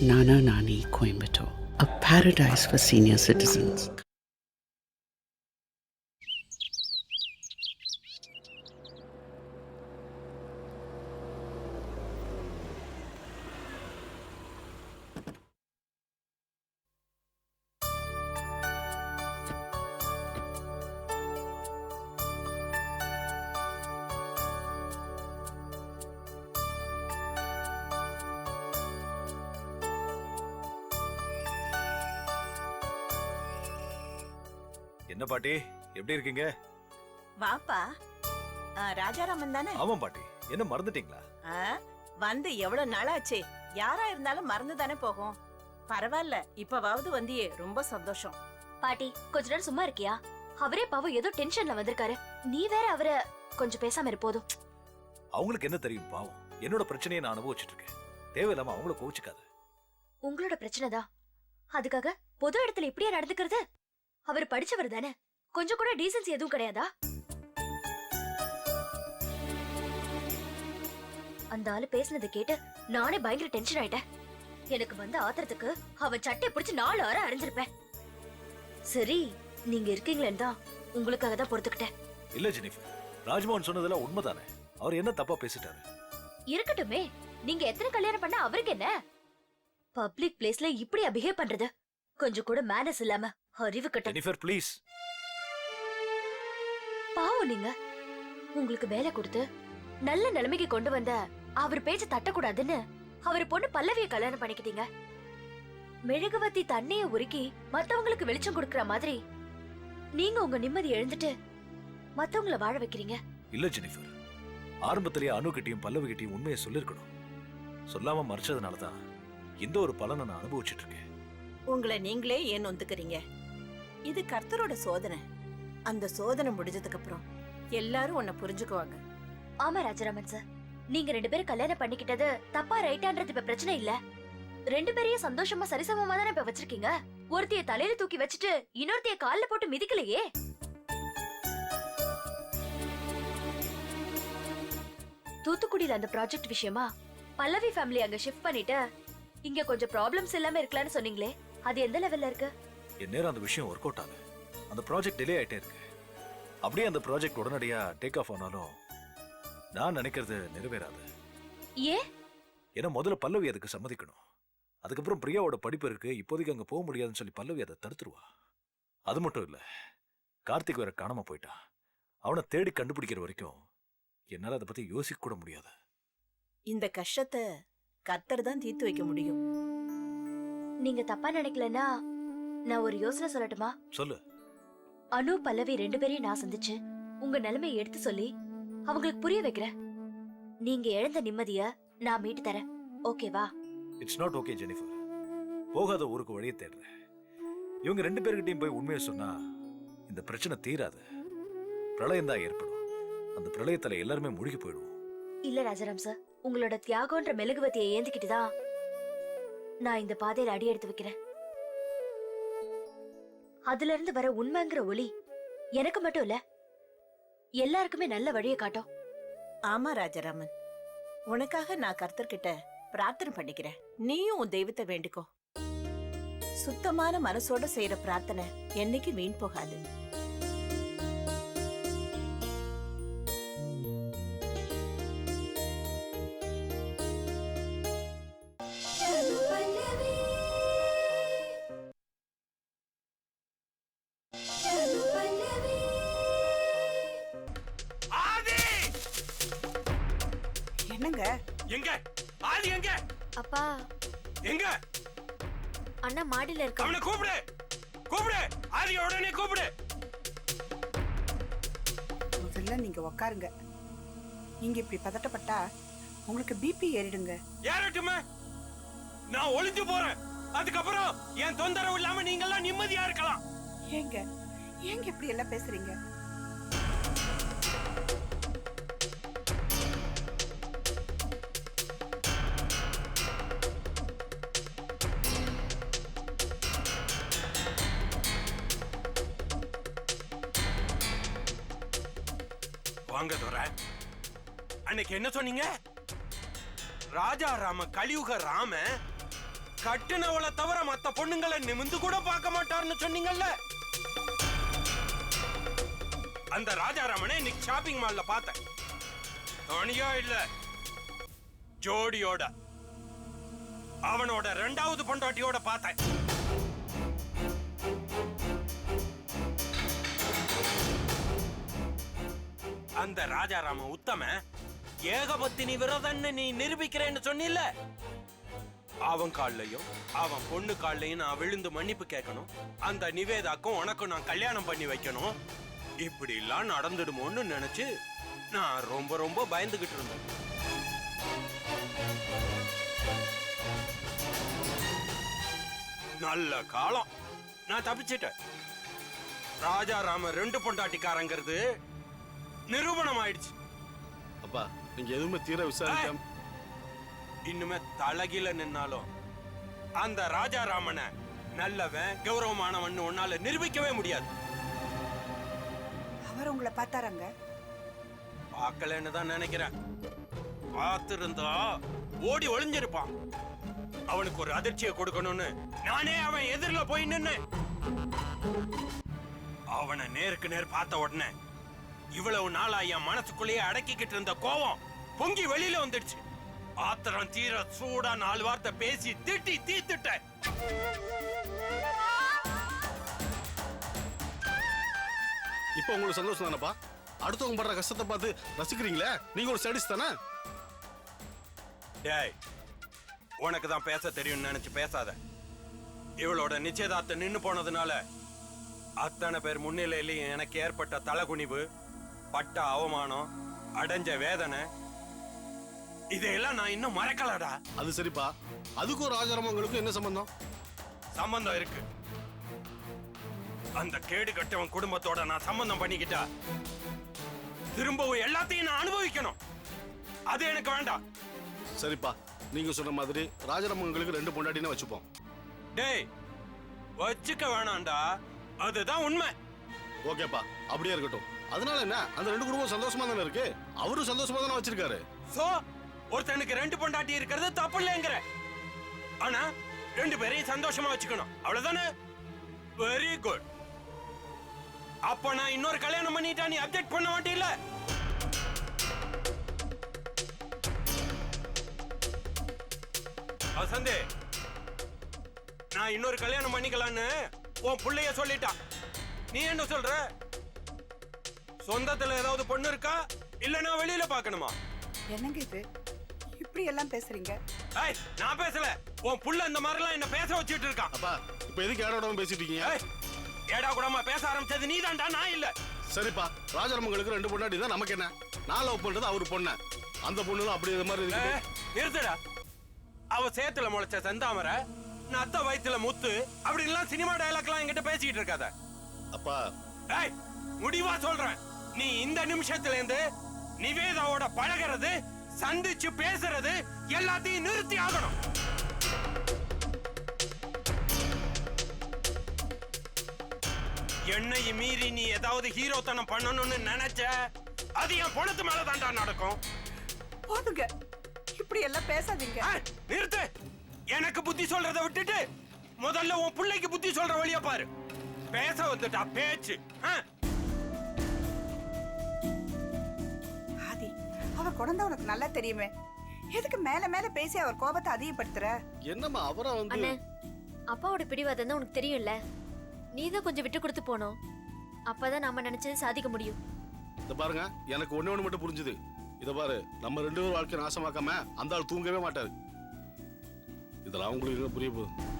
Nana Nani Coimbatore, a paradise for senior citizens. வாப்பா. ஆ, ராஜாராமன் தானே? ஆமாம் பாட்டி. என்ன மறந்துட்டீங்களா? ஆ, வந்து எவ்வளவு நாளாச்சே. யாரா இருந்தாலும் மறந்து தானே போகும். பரவாயில்ல இப்பவாவது வந்தியே. ரொம்ப சந்தோஷம். பாட்டி கொஞ்ச நேரம் சும்மா இருக்கியா? அவரே பாவம் ஏதோ டென்ஷன்ல வந்திருக்காரு. நீ வேற அவரை கொஞ்சம் பேசாம இரு போதும். அவங்களுக்கு என்ன தெரியும் பாவம்? என்னோட பிரச்சனையை நான் அனுபவிச்சுட்டு இருக்கேன் தேவையில்லாம அவங்கள கோவிச்சுக்காத. உங்களோட பிரச்சனை தான். அதுக்காக பொது இடத்துல இப்படியா நடந்துக்கிறது? அவர் படிச்சவர் தானே. கொஞ்சம் கூட டீசன்சி எதுவும் கிடையாதா? அந்த ஆளு பேசுனதை கேட்டு நானே பயங்கர டென்ஷன் ஆயிட்டேன். எனக்கு வந்த ஆத்திரத்துக்கு அவன் சட்டை பிடிச்சு நாலு அரை அரைஞ்சிருப்பேன். சரி நீங்க இருக்கீங்களேன்னு தான் உங்களுக்காக தான் பொறுத்துக்கிட்டேன். இல்ல ஜெனிஃபர் ராஜ்மோகன் சொன்னதெல்லாம் உண்மைதானே? அவர் என்ன தப்பா பேசிட்டாரு? இருக்கட்டுமே நீங்க எத்தனை கல்யாணம் பண்ண அவருக்கு என்ன? பப்ளிக் பிளேஸ்ல இப்படியா பிஹேவ் பண்றது? கொஞ்சம் கூட மேனஸ் இல்லாம அறிவு கட்ட ஜெனிஃபர் ப்ளீஸ் பாவம் நீங்க. உங்களுக்கு வேலை கொடுத்து நல்ல நிலைமைக்கு கொண்டு வந்த அவர் பேச்ச தட்டக்கூடாதுன்னு அவர் பொண்ணு பல்லவிய கல்யாணம் பண்ணிக்கிட்டீங்க. மெழுகுவத்தி தண்ணிய உருக்கி மத்தவங்களுக்கு வெளிச்சம் கொடுக்கற மாதிரி நீங்க உங்க நிம்மதி எழுந்துட்டு மத்தவங்கள வாழ வைக்கிறீங்க. இல்ல ஜெனிஃபர். ஆரம்பத்திலேயே அணு கிட்டையும் பல்லவி கிட்டையும் உண்மையை சொல்லிருக்கணும் சொல்லாம மறைச்சதுனால தான் இந்த ஒரு பலனை நான் அனுபவிச்சுட்டு இருக்கேன் உங்களை நீங்களே ஏன் நொந்துக்கிறீங்க இது கர்த்தரோட சோதனை. அந்த சோதனை முடிஞ்சதுக்கு அப்புறம் எல்லாரும் உன்னை புரிஞ்சுக்குவாங்க. ஆமா ராஜராமன் சார். நீங்க ரெண்டு பேரும் கல்யாணம் பண்ணிக்கிட்டது தப்பா ரைட்டான்றது இப்ப பிரச்சனை இல்ல. ரெண்டு பேரையும் சந்தோஷமா சரிசமமா தானே இப்ப வச்சிருக்கீங்க? ஒருத்திய தலையில தூக்கி வச்சுட்டு இன்னொருத்திய கால்ல போட்டு மிதிக்கலையே? தூத்துக்குடியில அந்த ப்ராஜெக்ட் விஷயமா பல்லவி ஃபேமிலி அங்க ஷிஃப்ட் பண்ணிட்டு இங்க கொஞ்சம் ப்ராப்ளம்ஸ் இல்லாம இருக்கலாம்னு சொன்னீங்களே அது எந்த லெவல்ல இருக்கு? எந்நேரம் அந்த விஷயம் ஒர்க் அவுட் ஆகுது. அந்த ப்ராஜெக்ட் டிலே ஆயிட்டே இருக்கு. அப்படியே அந்த ப்ராஜெக்ட் உடனடியா டேக் ஆஃப் ஆனாலும் நான் நினைக்கிறது நிறைவேறாது. ஏன்? ஏன்னா முதல்ல பல்லவி அதுக்கு சம்மதிக்கணும். அதுக்கப்புறம் பிரியாவோட படிப்பு இருக்கு இப்போதைக்கு அங்க போக முடியாதுன்னு சொல்லி பல்லவி அதை தடுத்துருவா. அது மட்டும் இல்ல கார்த்திக் வேற காணாம போயிட்டான் அவனை தேடி கண்டுபிடிக்கிற வரைக்கும் என்னால அதை பத்தி யோசிக்க கூட முடியாது. இந்த கஷ்டத்தை கர்த்தர் தான் தீர்த்து வைக்க முடியும். நீங்க தப்பா நினைக்கலன்னா நான் ஒரு யோசனை சொல்லட்டுமா? சொல்லு. அனு பல்லவி ரெண்டு பேரையும் நான் சந்திச்சு உங்க நிலைமையை எடுத்து சொல்லி அவங்களுக்கு புரிய வைக்கிறேன். நீங்க இழந்த நிம்மதிய நான் மீட்டு தரேன். ஓகேவா இட்ஸ் நாட் ஓகே ஜெனிஃபர் போகாத ஊருக்கு வழியை தேடுறேன் இவங்க ரெண்டு பேர்கிட்டயும் போய் உண்மையை சொன்னா இந்த பிரச்சனை தீராது. பிரளயம் தான் ஏற்படும். அந்த பிரளயத்துல எல்லாருமே முழுகி போயிடுவோம். இல்ல ராஜாராம் சார் உங்களோட தியாகம்ன்ற மெழுகுவத்தியை ஏந்திக்கிட்டு தான் நான் இந்த பாதையில அடி எடுத்து வைக்கிறேன். அதுல இருந்து வர உண்மைங்கிற ஒளி எனக்கு மட்டும் இல்ல எல்லாருக்குமே நல்ல வழியை காட்டும். ஆமா ராஜாராமன். உனக்காக நான் கர்த்தர்கிட்ட பிரார்த்தனை பண்ணிக்கிறேன். நீயும் உன் தெய்வத்தை வேண்டிக்கோ. சுத்தமான மனசோட செய்யற பிரார்த்தனை என்னைக்கு வீண் போகாது. நீங்க இப்படி பதட்டப்பட்டா உங்களுக்கு பிபி ஏறிடுங்க. ஏறட்டுமே. நான் ஒளிஞ்சு போறேன். அதுக்கப்புறம் என் தொந்தரவு இல்லாம நீங்க எல்லாம் நிம்மதியா இருக்கலாம். ஏங்க ஏங்க இப்படி எல்லாம் பேசுறீங்க? வாங்க தோற அன்னைக்கு என்ன சொன்னீங்க? ராஜா ராம கலியுக ராம கட்டுனவளை தவிர மத்த பொண்ணுங்களை நிமிந்து கூட பார்க்க மாட்டார்னு சொன்னீங்கல்ல? அந்த ராஜாராமனை இன்னைக்கு ஷாப்பிங் மால்ல பார்த்தேன். தனியா இல்ல. ஜோடியோட. அவனோட ரெண்டாவது பொண்டாட்டியோட பார்த்தேன். அந்த ராஜாராம உத்தம ஏகபத்தினி விரதன்னு நீ நிரூபிக்கிறேன்னு சொன்னில்ல? அவன் கால்லையும் அவன் பொண்ணு கால்லையும் நான் விழுந்து மன்னிப்பு கேட்கணும். அந்த நிவேதாக்கும் உனக்கும் நான் கல்யாணம் பண்ணி வைக்கணும். இப்படி எல்லாம் நடந்துடுமோன்னு நினைச்சு நான் ரொம்ப ரொம்ப பயந்துகிட்டு இருந்தேன். நல்ல காலம். நான் தப்பிச்சிட்டேன். ராஜாராம ரெண்டு பொண்டாட்டிக்காரங்கிறது நிரூபணம் ஆயிடுச்சு அப்பா நீங்க எதுவுமே தீர விசாரிக்காம இன்னுமே தலகில நின்னாலும் அந்த ராஜாராமனை நல்லவன் கௌரவமானவன் உன்னால நிரூபிக்கவே முடியாது. அவர் உங்களை பார்த்தாராங்க? பார்க்கலன்னு தான் நினைக்கிறேன். பார்த்திருந்தா ஓடி ஒளிஞ்சிருப்பான். அவனுக்கு ஒரு அதிர்ச்சியை கொடுக்கணும்னு நானே அவன் எதிரில் போய் நின்னு அவனை நேருக்கு நேர் பார்த்த உடனே இவ்வளவு நாளா என் மனசுக்குள்ளேயே அடக்கிக்கிட்டு இருந்த கோவம் பொங்கி வெளியில வந்துடுச்சு. ஆத்திரம் தீர சூடா நாலு வார்த்தை பேசி திட்டி தீத்துட்டேன் இப்போ உங்களுக்கு சந்தோஷம் தானப்பா? அடுத்தவங்க படுற கஷ்டத்தை பார்த்து ரசிக்கிறீங்களே? நீங்க ஒரு ஸ்டடிஸ் தானே? டேய் உனக்கு தான் பேச தெரியும்னு நினைச்சு பேசாத. இவளோட நிச்சயதார்த்தம் நின்னு போனதுனால அத்தனை பேர் முன்னிலையிலையும் எனக்கு ஏற்பட்ட தலகுனிவு பட்ட அவமானம் அடைஞ்ச வேதனை இதையெல்லாம் நான் இன்னும் மறக்கலடா. அது சரிப்பா. அதுக்கும் ராஜாராமங்களுக்கும் என்ன சம்பந்தம்? சம்பந்தம் இருக்கு. அந்த கேடு கட்டவன் குடும்பத்தோட நான் சம்பந்தம் பண்ணிக்கிட்டா திரும்பவும் எல்லாத்தையும் நான் அனுபவிக்கணும். அது எனக்கு வேண்டாம். சரிப்பா. நீங்க சொன்ன மாதிரி ராஜாராமங்களுக்கு ரெண்டு பொண்டாட்டினே வச்சுப்போம். டேய் வச்சுக்க வேணாம்டா. அதுதான் உண்மை. ஓகேப்பா. அப்படியே இருக்கட்டும். அதனால என்ன? அந்த ரெண்டு குடும்பம் சந்தோஷமா தானே இருக்கு? அவரும் சந்தோஷமா தானே வச்சிருக்காரு. சோ ஒருத்தனுக்கு ரெண்டு பொண்டாட்டி இருக்கிறது தப்பு இல்லைங்கிற. ஆனா ரெண்டு பேரையும் சந்தோஷமா வச்சுக்கணும். அவ்வளவுதானே? வெரி குட் அப்ப நான் இன்னொரு கல்யாணம் பண்ணிட்டா நீ அப்டேட் பண்ண மாட்டீல்ல? வசந்தே நான் இன்னொரு கல்யாணம் பண்ணிக்கலான்னு உன் பிள்ளைய சொல்லிட்டான் நீ என்ன சொல்ற? சொந்தத்துல ஏதாவது பொண்ணு இருக்கா? இல்லனா வெளியில பார்க்கணுமா? என்னங்க இது? இப்படி எல்லாம் பேசுறீங்க? ஏய் நான் பேசல. உன் புள்ள இந்த மாதிரிலாம் என்ன பேச வச்சுட்டு இருக்கான். அப்பா இப்போ எதுக்கு ஏடோட பேசிட்டு இருக்கீங்க? ஏய் ஏடா கூடமா பேச ஆரம்பிச்சது நீதான்டா நான் இல்ல. சரிப்பா ராஜாராமங்களுக்கு ரெண்டு பொண்டாட்டி தான் நமக்கு என்ன? நான் லவ் பண்றது அவரு பொண்ணு. அந்த பொண்ணு தான் அப்படி இது மாதிரி இருக்கு நிறுத்துடா. அவ சேத்துல முளைச்ச செந்தாமரை நத்த வயித்துல முத்து அப்படின்லாம் சினிமா டயலாக்லாம் என்கிட்ட பேசிக்கிட்டு இருக்காத. அப்பா. ஏய் முடிவா சொல்றேன். நீ இந்த நிமிஷத்துல இருந்து நிவேதாவோட பழகிறது சந்திச்சு பேசுறது எல்லாத்தையும் நிறுத்தி ஆகணும். என்னையும் மீறி நீ ஏதாவது ஹீரோத்தனம் பண்ணணும்னு நினைச்ச அது என் பணத்து மேல தாண்டா நடக்கும். போதுங்க. இப்படி எல்லாம் பேசாதீங்க நிறுத்து. எனக்கு புத்தி சொல்றத விட்டுட்டு முதல்ல உன் பிள்ளைக்கு புத்தி சொல்ற வழியா பாரு. பேச வந்துட்டா பேச்சு. ஆ? அவர் குழந்தை உனக்கு நல்லா தெரியுமே. எதுக்கு மேல மேல பேசி அவர் கோபத்தை அதிகப்படுத்துற? என்னம்மா அவரை வந்து அண்ணே அப்பாவோட பிடிவாதம் தான் உனக்கு தெரியும்ல? நீ தான் கொஞ்சம் விட்டு கொடுத்து போனோம் அப்பதான் நாம நினைச்சது சாதிக்க முடியும். இத பாருங்க எனக்கு ஒண்ணே ஒண்ணு மட்டும் புரிஞ்சுது. இத பாரு நம்ம ரெண்டு பேரும் வாழ்க்கை நாசமாக்காம அந்த ஆள் தூங்கவே மாட்டாரு. இதெல்லாம் உங்களுக்கு எங்க புரிய போகுது?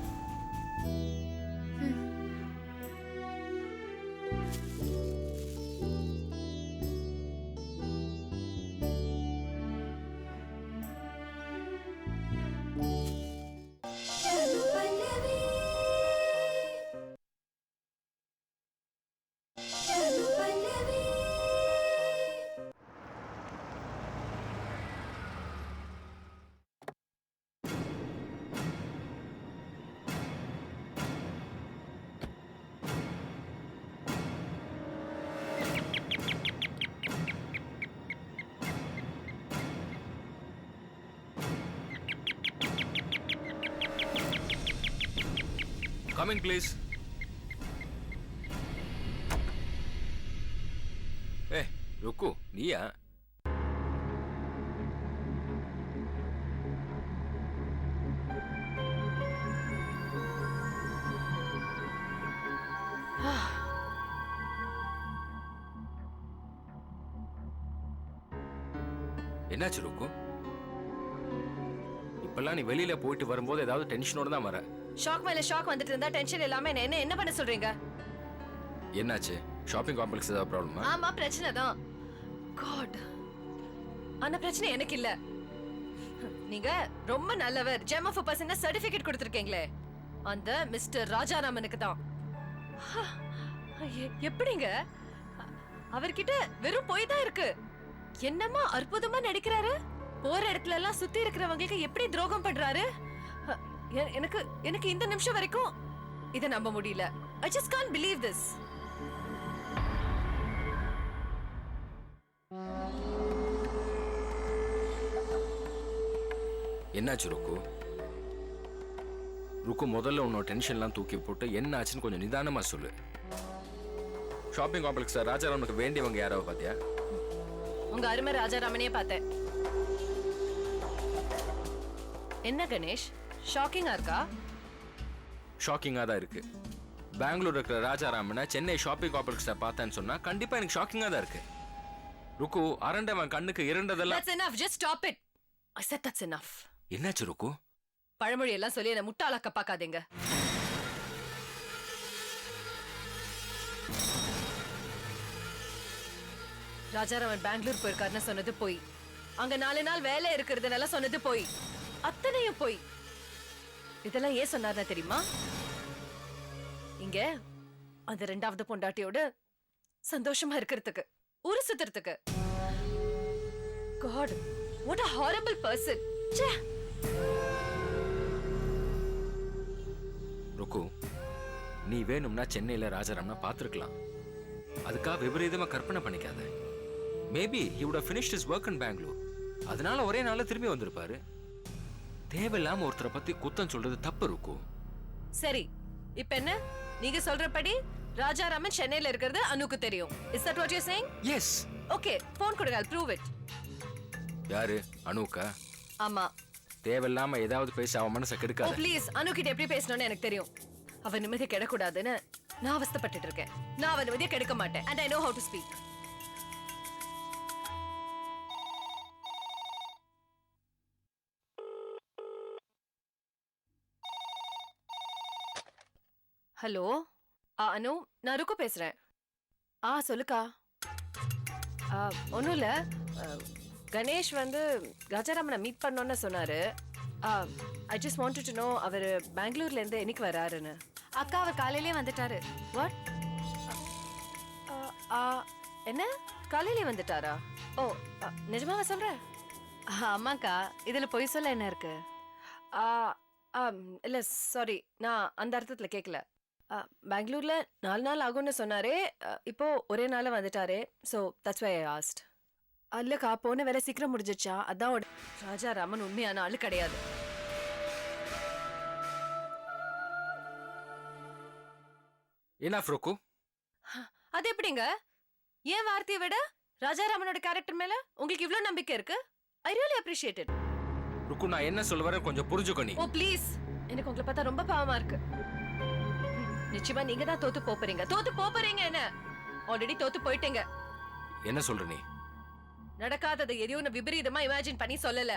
கமிங் ப்ளீஸ் ஏ ருக்கு நீயா? என்னாச்சு ருக்கு இப்பெல்லாம் நீ வெளியில போயிட்டு வரும்போது ஏதாவது டென்ஷனோட தான் வர. ஷாக் மேல ஷாக் வந்துட்டு இருந்தா டென்ஷன் இல்லாம என்ன என்ன பண்ண சொல்றீங்க? என்னாச்சு? ஷாப்பிங் காம்ப்ளெக்ஸ் ஏதாவது ப்ராப்ளமா ஆமா பிரச்சனை தான். காட் அந்த பிரச்சனை எனக்கு இல்ல. நீங்க ரொம்ப நல்லவர். ஜெம் ஆஃப் பர்சன் சர்டிபிகேட் கொடுத்துருக்கீங்களே. அந்த மிஸ்டர் ராஜாராமனுக்கு தான். எப்படிங்க? அவர்கிட்ட வெறும் பொய் தான் இருக்கு. என்னமா அற்புதமா நடிக்கிறாரு? போற இடத்துல எல்லாம் சுத்தி இருக்கிறவங்களுக்கு எப்படி துரோகம் பண்றாரு? எனக்கு எனக்கு இந்த நிமிஷம் வரைக்கும் இத நம்ப முடியல. I just can't believe this என்னாச்சு ருக்கு? ருக்கு முதல்ல உன்னோட டென்ஷன்லாம் தூக்கி போட்டு என்ன ஆச்சுன்னு கொஞ்சம் நிதானமா சொல்லு. ஷாப்பிங் காம்ப்ளெக்ஸ்ல ராஜாராமனுக்கு வேண்டியவங்க யாராவது பாத்தியா? உங்க அருமை ராஜாராமனே பார்த்தேன். என்ன கணேஷ்? ஷாக்கிங்கா இருக்கா? ஷாக்கிங்காக தான் இருக்கு. பெங்களூர் இருக்கிற ராஜாராமனை சென்னை ஷாப்பிங் காம்ப்ளெக்ஸில் பார்த்தேன்னு சொன்னா கண்டிப்பா எனக்கு ஷாக்கிங்காக தான் இருக்கு. ருக்கு அரண்டவன் கண்ணுக்கு இரண்டதெல்லாம் That's enough just stop it. I said that's enough. என்னாச்சு ருக்கு? பழமொழி எல்லாம் சொல்லி என்ன முட்டாளாக்க பார்க்காதீங்க. ராஜாராமன் பெங்களூர் போயிருக்காருன்னு சொன்னது போய். அங்க நாலு நாள் வேலை இருக்கிறதுனால சொன்னது போய். அத்தனையும் போய். இதெல்லாம் ஏன் சொன்னார்னா தெரியுமா? இங்க அந்த ரெண்டாவது பொண்டாட்டியோட சந்தோஷமா இருக்கிறதுக்கு ஒரு சுத்துறதுக்கு. God what a horrible person ச்சே. ருக்கு நீ வேணும்னா சென்னையில் ராஜாராம்னா பார்த்துருக்கலாம். அதுக்காக விபரீதமாக கற்பனை பண்ணிக்காத. Maybe he would is finished his work Bangalore அதனால ஒரே நாளில் திரும்பி வந்திருப்பாரு. தேவையில்லாம ஒருத்தரை பத்தி குத்தம் சொல்றது தப்பு ருக்கு சரி இப்ப என்ன? நீங்க சொல்றபடி ராஜாராமன் சென்னையில இருக்கிறது அனுக்கு தெரியும். Is that what you saying yes okay phone கொடுங்க ப்ரூவ் இட் யாரு? அனுக்கா? ஆமா. தேவையில்லாம ஏதாவது பேசி அவன் மனசை கெடுக்காத. ப்ளீஸ் அனு கிட்ட எப்படி பேசணும்னு எனக்கு தெரியும். அவ நிம்மதி கெடக்கூடாதுன்னு நான் அவஸ்தைப்பட்டுட்டு இருக்கேன். நான் அவ நிம்மதியை கெடுக்க மாட்டேன். And I know how to speak hello? ஆ அனு நான் ருக்கு பேசுறேன். ஆ சொல்லுக்கா. ஆ ஒன்றும் இல்லை. கணேஷ் வந்து கஜாராமனை மீட் பண்ணோன்னு சொன்னார். I just want to know அவர் பெங்களூர்லேருந்து என்னைக்கு வராருன்னு. அக்கா அவர் காலையிலே வந்துட்டாரு. வாட் என்ன? காலையிலே வந்துட்டாரா? ஓ அ, நிஜமாவா சொல்ற? ஆமாக்கா இதில் பொய் சொல்ல என்ன இருக்கு? ஆ, சாரி நான் அந்த அர்த்தத்தில் கேட்கல பெங்களூர்ல நாலு நாள் ஆகும்னு சொன்னாரே. அ, இப்போ ஒரே நாள்ல வந்துட்டாரே. So that's why I asked இல்லக்கா போன வேலை சீக்கிரம் முடிஞ்சிருச்சா? அதான் ராஜா ராமன் உண்மையான ஆளு கிடையாது. என்ன ருக்கு அது எப்படிங்க? ஏன் வார்த்தையை விட ராஜாராமனோட கேரக்டர் மேல உங்களுக்கு இவ்ளோ நம்பிக்கை இருக்கு? ஐ ரியலி அப்ரிஷியேட் இட் ருக்கு நான் என்ன சொல்ல வரேன் கொஞ்சம் புரிஞ்சுக்கோ நீ. ஓ ப்ளீஸ் எனக்கு உங்களை பார்த்தா ரொம்ப பாவமா இருக்கு. நிச்சயமா நீங்க தான் தோத்து போறீங்க தோத்து போறீங்க என்ன? ஆல்ரெடி தோத்து போயிட்டீங்க. என்ன சொல்ற நீ? நடக்காததை எதையும் நான் விபரீதமா இமேஜின் பண்ணி சொல்லல.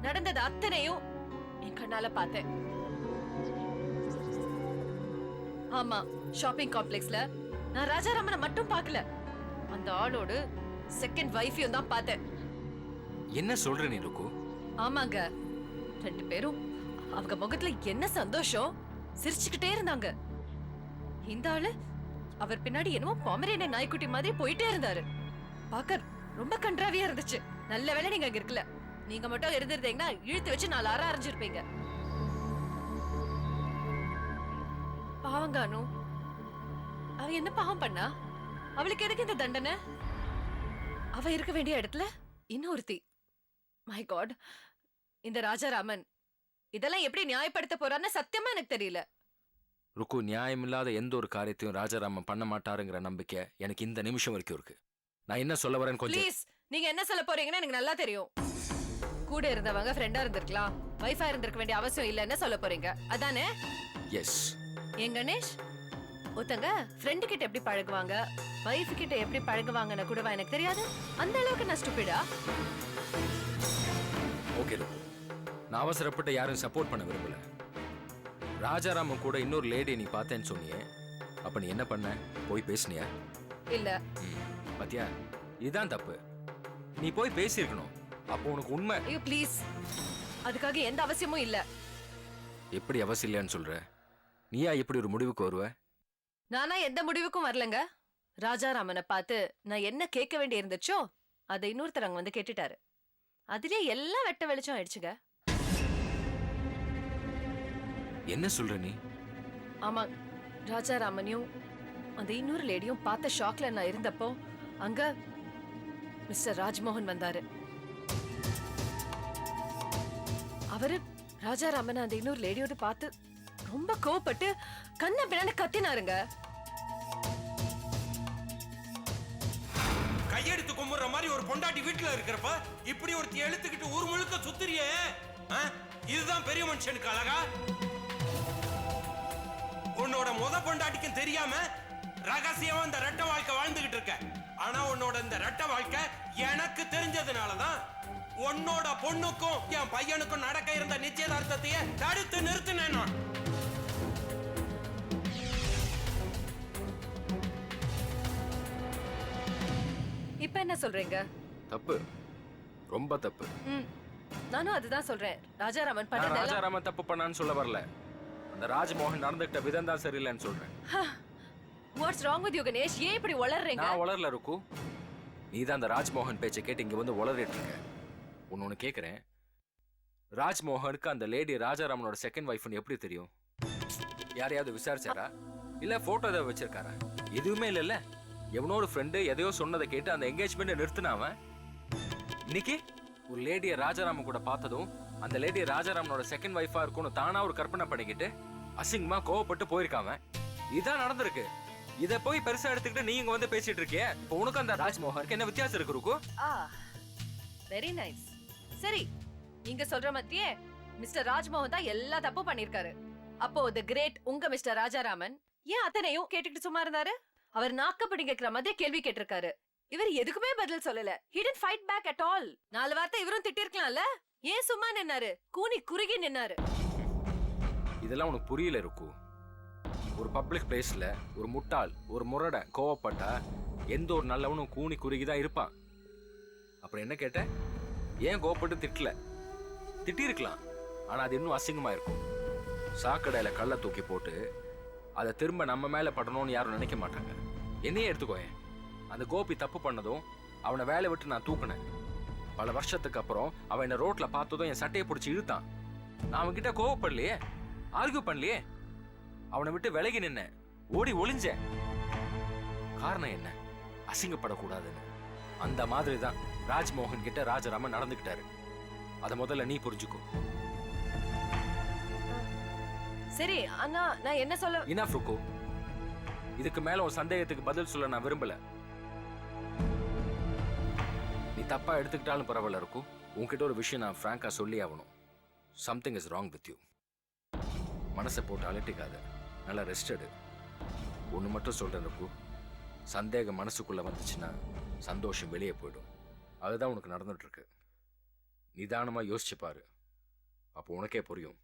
நடந்தது அத்தனையும் என் கண்ணால பார்த்தேன். ஆமா ஷாப்பிங் காம்ப்ளெக்ஸ்ல நான் ராஜாராமனை மட்டும் பார்க்கல. அந்த ஆளோடு செகண்ட் வைஃபையும் தான் பார்த்தேன். என்ன சொல்ற நீ ருக்கு? ஆமாங்க. ரெண்டு பேரும் அவங்க முகத்துல என்ன சந்தோஷம்? சிரிச்சுக்கிட்டே இருந்தாங்க. இந்த ஆளு? அவர் பின்னாடி என்னமோ பாமரேன நாய்க்குட்டி மாதிரி போயிட்டே இருந்தாரு. பாக்க ரொம்ப கன்றாவியா இருந்துச்சு. நல்ல வேலை நீங்க அங்க இருக்கல. நீங்க மட்டும் இருந்திருந்தீங்கன்னா இழுத்து வச்சு நாலு அற அரைஞ்சிருப்பீங்க. பாவங்க அனு அவ என்ன பாவம் பண்ணா? அவளுக்கு எதுக்கு இந்த தண்டனை? அவ இருக்க வேண்டிய இடத்துல இன்னொருத்தி. மை காட் இந்த ராஜாராமன் இதெல்லாம் எப்படி நியாயப்படுத்த போறான்னு சத்தியமா எனக்கு தெரியல. ருக்கு நியாயமில்லாத எந்த ஒரு காரியத்தையும் ராஜாராமன் பண்ண மாட்டாருங்கிற நம்பிக்கை எனக்கு இந்த நிமிஷம் வரைக்கும் இருக்கு. நான் என்ன சொல்ல வரேன்னு கொஞ்சம் ப்ளீஸ் நீங்க என்ன சொல்ல போறீங்கன்னு எனக்கு நல்லா தெரியும். கூட இருந்தவங்க ஃப்ரெண்டா இருந்திருக்கலாம். வைஃபா இருந்திருக்க வேண்டிய அவசியம் இல்லைன்னு சொல்ல போறீங்க. அதானே? எஸ் ஏன் கணேஷ்? ஒருத்தங்க ஃப்ரெண்டு கிட்ட எப்படி பழகுவாங்க? வைஃப் கிட்ட எப்படி பழகுவாங்கன்னு கூடவா எனக்கு தெரியாது? அந்த அளவுக்கு நான் ஸ்டூபிடா ஓகே ருக்கு நான் அவசரப்பட்டு யாரும் சப்போர்ட் பண்ண விரும்பல. ராஜாராமன் கூட இன்னொரு லேடி நீ பார்த்தேன்னு சொன்னியே. அப்ப நீ என்ன பண்ண? போய் பேசுனியா? இல்ல. பாத்தியா? இதுதான் தப்பு. நீ போய் பேசியிருக்கணும். அப்போ உனக்கு உண்மை. ஐயோ ப்ளீஸ். அதுக்காக எந்த அவசியமும் இல்ல. எப்படி அவசியம் இல்லையான்னு சொல்ற? நீயா எப்படி ஒரு முடிவுக்கு வருவ? நானா எந்த முடிவுக்கும் வரலங்க. ராஜாராமனை பார்த்து நான் என்ன கேட்க வேண்டி இருந்துச்சோ அதை இன்னொருத்தர் அங்க வந்து கேட்டுட்டாரு. அதுலயே எல்லாம் வெட்ட வெளிச்சம் ஆயிடுச்சுங்க. என்ன சொல்ற நீ? ஆமா ராஜாராமனையும் அந்த இன்னொரு லேடியும் பார்த்த ஷாக்ல நான் இருந்தப்போ அங்க மிஸ்டர் ராஜ்மோகன் வந்தாரு. அவரு ராஜாராமன் அந்த இன்னொரு லேடியோட பார்த்து ரொம்ப கோவப்பட்டு கண்ண பின்னாடி கத்தினாருங்க. கையெடுத்து கும்பிடுற மாதிரி ஒரு பொண்டாட்டி வீட்டுல இருக்கிறப்ப இப்படி ஒருத்தி எழுத்துக்கிட்டு ஊர் முழுக்க சுத்துறியே ஆ? இதுதான் பெரிய மனுஷனுக்கு அழகா? உன்னோட முத பொண்டாட்டிக்கும் தெரியாம ரகசியமா இந்த ரெட்ட வாழ்க்கை வாழ்ந்துகிட்டு இருக்க. ஆனா உன்னோட இந்த ரெட்ட வாழ்க்கை எனக்கு தெரிஞ்சதுனாலதான் உன்னோட பொண்ணுக்கும் என் பையனுக்கும் நடக்க இருந்த நிச்சயதார்த்தத்தையே தடுத்து நிறுத்தினேன் நான். இப்ப என்ன சொல்றீங்க? தப்பு. ரொம்ப தப்பு. ம், நானும் அதுதான் சொல்றேன். ராஜாராமன் நான் பண்ணதெல்லாம் ராஜாராமன் தப்பு பண்ணான்னு சொல்ல வரல. அந்த ராஜ்மோகன் நடந்துகிட்ட விதம் தான் சரியில்லைன்னு சொல்றேன். What's wrong with you Ganesh? ஏன் இப்படி வளர்றீங்க? நான் வளரல ருக்கு. நீ தான் அந்த ராஜ்மோகன் பேச்சை கேட்டு இங்க வந்து வளரிட்டு இருக்க. ஒன்னு ஒன்று கேட்குறேன் ராஜ்மோகனுக்கு அந்த லேடி ராஜாராமனோட செகண்ட் ஒய்ஃப்னு எப்படி தெரியும்? யாரையாவது விசாரிச்சாரா? இல்ல போட்டோ ஏதாவது வச்சிருக்காரா? எதுவுமே இல்லைல்ல. எவனோ ஒரு ஃப்ரெண்டு எதையோ சொன்னதை கேட்டு அந்த என்கேஜ்மெண்ட்டை நிறுத்தினாவன் இன்னைக்கு ஒரு லேடியை ராஜாராமன் கூட பார்த்ததும் அந்த லேடி ராஜாராமனோட செகண்ட் ஒய்ஃபா இருக்கும்னு தானா ஒரு கற்பனை பண்ணிக்கிட்டு அசிங்கமா கோவப்பட்டு போயிருக்காம. இதான் நடந்திருக்கு. இத போய் பெருசா எடுத்துக்கிட்டு நீங்க வந்து பேசிட்டு இருக்கிய? இப்போ உனக்கு அந்த ராஜ்மோகனுக்கு என்ன வித்தியாசம் இருக்கு ருக்கு? ஆ வெரி நைஸ் சரி நீங்க சொல்ற மத்தியே மிஸ்டர் ராஜ்மோகன் தான் எல்லா தப்பும் பண்ணிருக்காரு அப்போ த கிரேட் உங்க மிஸ்டர் ராஜாராமன் ஏன் அத்தனையும் கேட்டுக்கிட்டு சும்மா இருந்தாரு? அவர் நாக்கப்படி கேட்கிற மாதிரி கேள்வி கேட்டிருக்காரு. இவர் எதுக்குமே பதில் சொல்லல. He didn't fight back at all நாலு வார்த்தை இவரும் திட்டிருக்கலாம்ல? ஏன் சும்மா நின்னாரு? கூனி குறுகி நின்னாரு. இதெல்லாம் உனக்கு புரியல இருக்கு ஒரு பப்ளிக் பிளேஸில் ஒரு முட்டாள் ஒரு முரடை கோவப்பட்டா எந்த ஒரு நல்லவனும் கூனி குறுகி தான் இருப்பான். அப்புறம் என்ன கேட்ட ஏன் கோவப்பட்டு திட்டல? திட்டிருக்கலாம் ஆனால் அது இன்னும் அசிங்கமாக இருக்கும். சாக்கடையில் கல்லை தூக்கி போட்டு அதை திரும்ப நம்ம மேலே படணும்னு யாரும் நினைக்க மாட்டாங்க. என்னையே எடுத்துக்கோயேன் அந்த கோபி தப்பு பண்ணதும் அவனை வேலை விட்டு நான் தூக்குனேன். பல வருஷத்துக்கு அப்புறம் அவன் என்னை ரோட்டில் பார்த்ததும் என் சட்டையை பிடிச்சி இழுத்தான். நான் அவன்கிட்ட கோவப்படலையே. ஆர்கியூ பண்ணலையே? அவனை விட்டு விலகி நின்னேன் ஓடி ஒளிஞ்சேன் காரணம் என்ன? அசிங்கப்படக்கூடாதுன்னு. அந்த மாதிரி தான் ராஜ்மோகன் கிட்ட ராஜராமன் நடந்துக்கிட்டாரு. அதை முதல்ல நீ புரிஞ்சுக்கோ. சரி அண்ணா நான் என்ன சொல்ல இனாஃப் ருக்கு இதுக்கு மேல உன் சந்தேகத்துக்கு பதில் சொல்ல நான் விரும்பல. நீ தப்பா எடுத்துக்கிட்டாலும் பரவாயில்ல இருக்கும் உன்கிட்ட ஒரு விஷயம் நான் ஃப்ராங்கா சொல்லி ஆகணும் something is wrong with you மனசை போட்டு அலட்டிக்காத. நல்லா ரெஸ்ட் எடு. ஒன்று மட்டும் சொல்கிறேன் ருக்கு சந்தேகம் மனசுக்குள்ளே வந்துச்சுன்னா சந்தோஷம் வெளியே போயிடும். அதுதான் உனக்கு நடந்துட்டுருக்கு. நிதானமாக யோசிச்சு பாரு. அப்போ உனக்கே புரியும்.